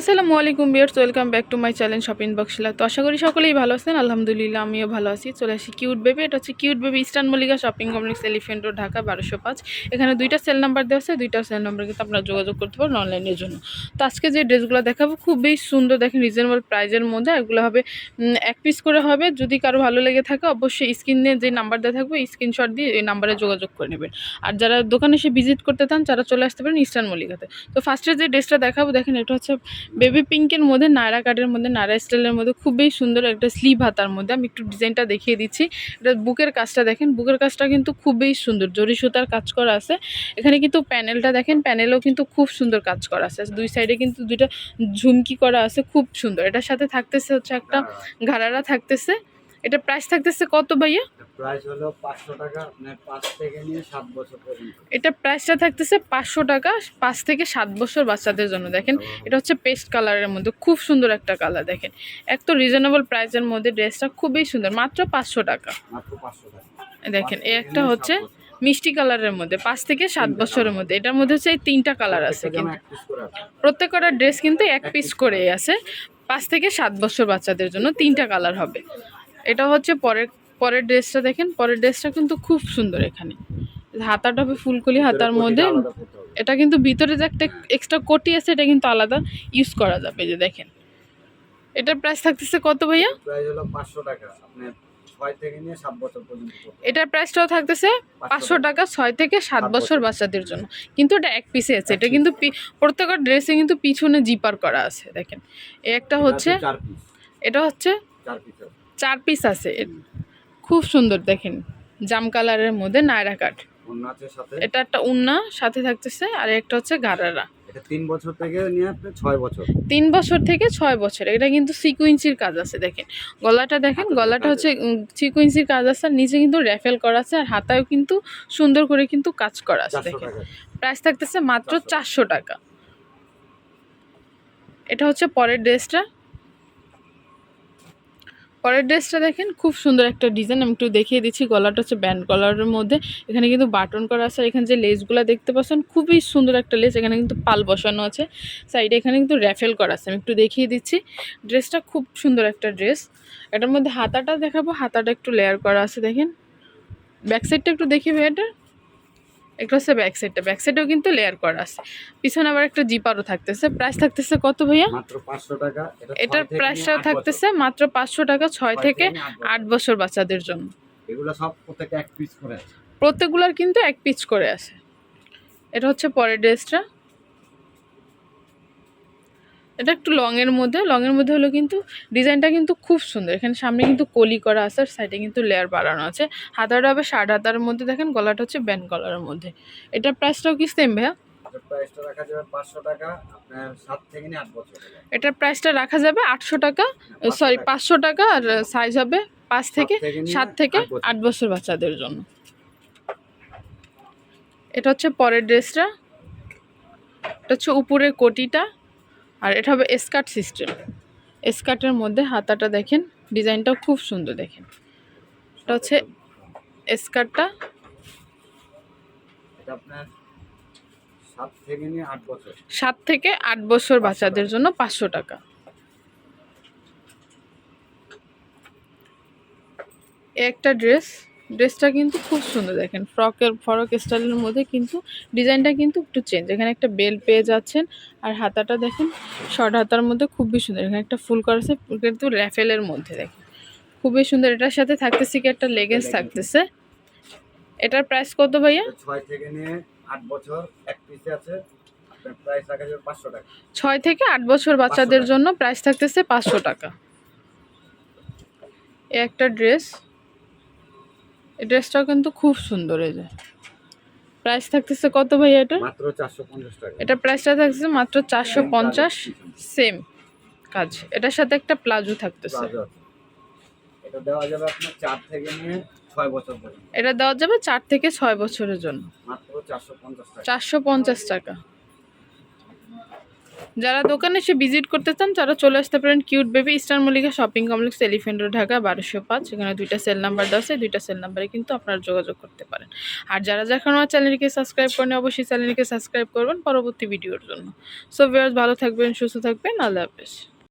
আসসালামু আলাইকুম বিয়ার্স welcome back to my channel shopping বক্সলা তো আশা করি সকলেই ভালো আছেন, আলহামদুলিল্লাহ আমিও ভালো আছি। চলে আসি কিউট বেবি, এটা হচ্ছে cute baby eastern Mallika shopping complex elephant road, Dhaka বারোশো পাঁচ। এখানে দুইটা সেল নাম্বার দেওয়া আছে, দুইটা সেল নাম্বার কিন্তু আপনারা যোগাযোগ করতে পারেন অনলাইনের জন্য। তো আজকে যে ড্রেসগুলো দেখাবো খুবই সুন্দর, দেখেন রিজনেবল প্রাইজের মধ্যে এগুলো হবে এক পিস করে হবে। যদি কারও ভালো লেগে থাকে, অবশ্যই স্ক্রিনে যে নাম্বার দেওয়া থাকবে স্ক্রিনশট দিয়ে এই নাম্বারে যোগাযোগ করে নেবেন। আর যারা দোকানে এসে ভিজিট করতে চান, তারা চলে আসতে পারেন ইস্টার্ন মল্লিকাতে। তো ফার্স্টে যে ড্রেসটা দেখাবো, দেখেন এটা হচ্ছে বেবি পিঙ্কের মধ্যে নায়রা কাটের মধ্যে নায়রা স্টাইলের মধ্যে খুবই সুন্দর একটা স্লিভ হাতার মধ্যে। আমি একটু ডিজাইনটা দেখিয়ে দিচ্ছি। এটা বুকের কাজটা দেখেন। বুকের কাজটা কিন্তু খুবই সুন্দর। জরি সুতার কাজ করা আছে। এখানে কিন্তু প্যানেলটা দেখেন। প্যানেলও কিন্তু খুব সুন্দর কাজ করা আছে। দুই সাইডে কিন্তু দুইটা ঝুমকি করা আছে। খুব সুন্দর। এটার সাথে থাকতেছে হচ্ছে একটা ঘাড়ারা থাকতেছে। এটা প্রাইস থাকতেছে কত ভাইয়া? প্রাইস হলো পাঁচশো টাকা আপনার পাঁচ থেকে নিয়ে সাত বছর পর্যন্ত। এটা প্রাইসটা থাকতেছে পাঁচশো টাকা পাঁচ থেকে সাত বছর বাচ্চাদের জন্য দেখেন। এটা হচ্ছে পেস্ট কালারের মধ্যে খুব সুন্দর একটা কালার দেখেন। এক তো রিজনেবল প্রাইসের মধ্যে ড্রেসটা খুবই সুন্দর মাত্র পাঁচশো টাকা। মাত্র পাঁচশো টাকা। দেখেন এই একটা হচ্ছে মিষ্টি কালারের মধ্যে পাঁচ থেকে সাত বছরের মধ্যে। এটার মধ্যে হচ্ছে এই তিনটা কালার আছে কিন্তু। প্রত্যেকটা ড্রেস কিন্তু এক পিস piece করে আছে। পাঁচ থেকে সাত বছর বাচ্চাদের জন্য তিনটা কালার হবে। এটা হচ্ছে পরের পরের ড্রেসটা দেখেন পরের ড্রেসটা কিন্তু খুব সুন্দর এখানে। হাতাটা হবে ফুলকলি হাতার মধ্যে। এটা কিন্তু ভিতরে যে একটা এক্সট্রা কোটি আছে এটা কিন্তু আলাদা ইউজ করা যাবে যে দেখেন। এটার প্রাইস থাকতেছে কত ভাইয়া? প্রাইস হলো পাঁচশো টাকা। আপনার ছয় থেকে নিয়ে সাত বছর পর্যন্ত এটার প্রাইসটাও থাকতেছে পাঁচশো টাকা। ছয় থেকে সাত সাত বছর বছর। বাচ্চাদের জন্য। কিন্তু এটা এক পিসে আছে। এটা কিন্তু প্রত্যেকটা ড্রেসে কিন্তু পিছনে জিপার করা আছে দেখেন। এই একটা হচ্ছে এটা হচ্ছে চার পিস চার পিস আছে। খুব সুন্দর দেখেন। জাম কালারের মধ্যে নায়রা সাথে? এটা একটা উন্না সাথে থাকতেছে আর একটা হচ্ছে গারারা। তিন বছর থেকে নিয়ে ছয় বছর? তিন বছর থেকে ছয় বছর। এটা কিন্তু সিকুয়েন্সির কাজ আছে দেখেন। গলাটা দেখেন গলাটা হচ্ছে সিকুয়েন্সির কাজ আছে আর নিচে কিন্তু র্যাফেল করা আছে আর হাতায়ও কিন্তু সুন্দর করে কিন্তু কাজ করা আছে দেখেন। প্রাইস থাকতেছে মাত্র চারশো টাকা। এটা হচ্ছে পরের ড্রেসটা। পরের ড্রেসটা দেখেন, খুব সুন্দর একটা ডিজাইন, আমি একটু দেখিয়ে দিচ্ছি, গলাটা হচ্ছে ব্যান্ড কলারের মধ্যে। এখানে কিন্তু বাটন করা আছে এখানে যে লেসগুলো দেখতে পাচ্ছেন, খুবই সুন্দর একটা লেস, এখানে কিন্তু পাল বসানো আছে। সাইডে এখানে কিন্তু র্যাফেল করা আছে, আমি একটু দেখিয়ে দিচ্ছি। ড্রেসটা খুব সুন্দর একটা ড্রেস। এটার মধ্যে হাতাটা দেখাবো, হাতাটা একটু লেয়ার করা আছে, দেখেন। ব্যাক সাইডটা একটু দেখি এটা একটা হচ্ছে ব্যাক সাইডটা ব্যাক সাইডেও কিন্তু লেয়ার করা আছে। পিছনে আবার একটা জিপারও থাকতেছে। প্রাইস থাকতেছে কত ভাইয়া? মাত্র পাঁচশো টাকা। এটার প্রাইসটাও থাকতেছে মাত্র পাঁচশো টাকা ছয় থেকে আট বছর। বাচ্চাদের জন্য। প্রত্যেকগুলার এগুলো সব প্রত্যেকে এক পিস করে আছে। কিন্তু এক পিচ করে আছে। এটা হচ্ছে পরের ড্রেসটা এটা একটু লংয়ের মধ্যে। লংয়ের মধ্যে হলো কিন্তু ডিজাইনটা কিন্তু খুব সুন্দর। এখানে সামনে কিন্তু কলি করা আছে আর সাইডে কিন্তু লেয়ার বাড়ানো আছে। হাতাটা হবে ষাট হাতার মধ্যে দেখেন গলাটা হচ্ছে ব্যান্ড গলার মধ্যে। এটার প্রাইসটাও কি সেম ভাইয়া? এটার প্রাইসটা রাখা যাবে আটশো টাকা সরি পাঁচশো টাকা। আর সাইজ হবে পাঁচ থেকে সাত থেকে আট বছর। আট বছর বাচ্চাদের জন্য। এটা হচ্ছে পরের ড্রেসটা এটা হচ্ছে উপরের কোটিটা। আর এটা হবে স্কার্ট সিস্টেম স্কার্টের মধ্যে হাতাটা দেখেন ডিজাইনটাও খুব সুন্দর দেখেন। এটা হচ্ছে স্কার্টটা সাত থেকে আট বছর। বাচ্চাদের জন্য পাঁচশো টাকা। এ একটা ড্রেস। ড্রেসটা কিন্তু খুব সুন্দর দেখেন। ফ্রকের ফরক স্টাইলের মধ্যে কিন্তু ডিজাইনটা কিন্তু একটু চেঞ্জ এখানে একটা বেল পেয়ে যাচ্ছেন আর হাতাটা দেখেন শর্ট হাতার মধ্যে খুবই সুন্দর। এখানে একটা ফুল করেছে কিন্তু র্যাফেলের মধ্যে দেখেন। খুবই সুন্দর। এটার সাথে থাকতেছে কি একটা লেগেন্স থাকতেছে। এটার প্রাইস কত ভাইয়া? ছয় থেকে নিয়ে আট বছর এক পিসে আছে। ছয় থেকে আট বছর বাচ্চাদের জন্য প্রাইস থাকতেছে পাঁচশো টাকা। এ একটা ড্রেস এই ড্রেসটাও কিন্তু খুব সুন্দর এই যে। প্রাইস থাকতেছে কত ভাইয়া এটা? মাত্র চারশো পঞ্চাশ টাকা। এটা প্রাইসটা থাকতেছে মাত্র চারশো পঞ্চাশ সেম কাজ। এটার সাথে একটা প্লাজো থাকতেছে। এটা দেওয়া যাবে আপনার চার থেকে নিয়ে ছয় বছর পর্যন্ত। এটা দেওয়া যাবে চার থেকে ছয় বছরের জন্য। মাত্র চারশো পঞ্চাশ টাকা। চারশো পঞ্চাশ টাকা। যারা দোকানে এসে ভিজিট করতে চান, তারা চলে আসতে পারেন cute baby eastern Mallika shopping complex elephant road Dhaka, বারোশো পাঁচ। এখানে দুইটা সেল নাম্বার দেওয়া আছে, দুইটা সেল নাম্বারে কিন্তু আপনারা যোগাযোগ করতে পারেন। আর যারা যখন আমার চ্যানেলকে সাবস্ক্রাইব করেন অবশ্যই চ্যানেলকে সাবস্ক্রাইব করবেন পরবর্তী ভিডিওর জন্য। সো ভিউয়ার্স ভালো থাকবেন, সুস্থ থাকবেন, আল্লাহ হাফেজ।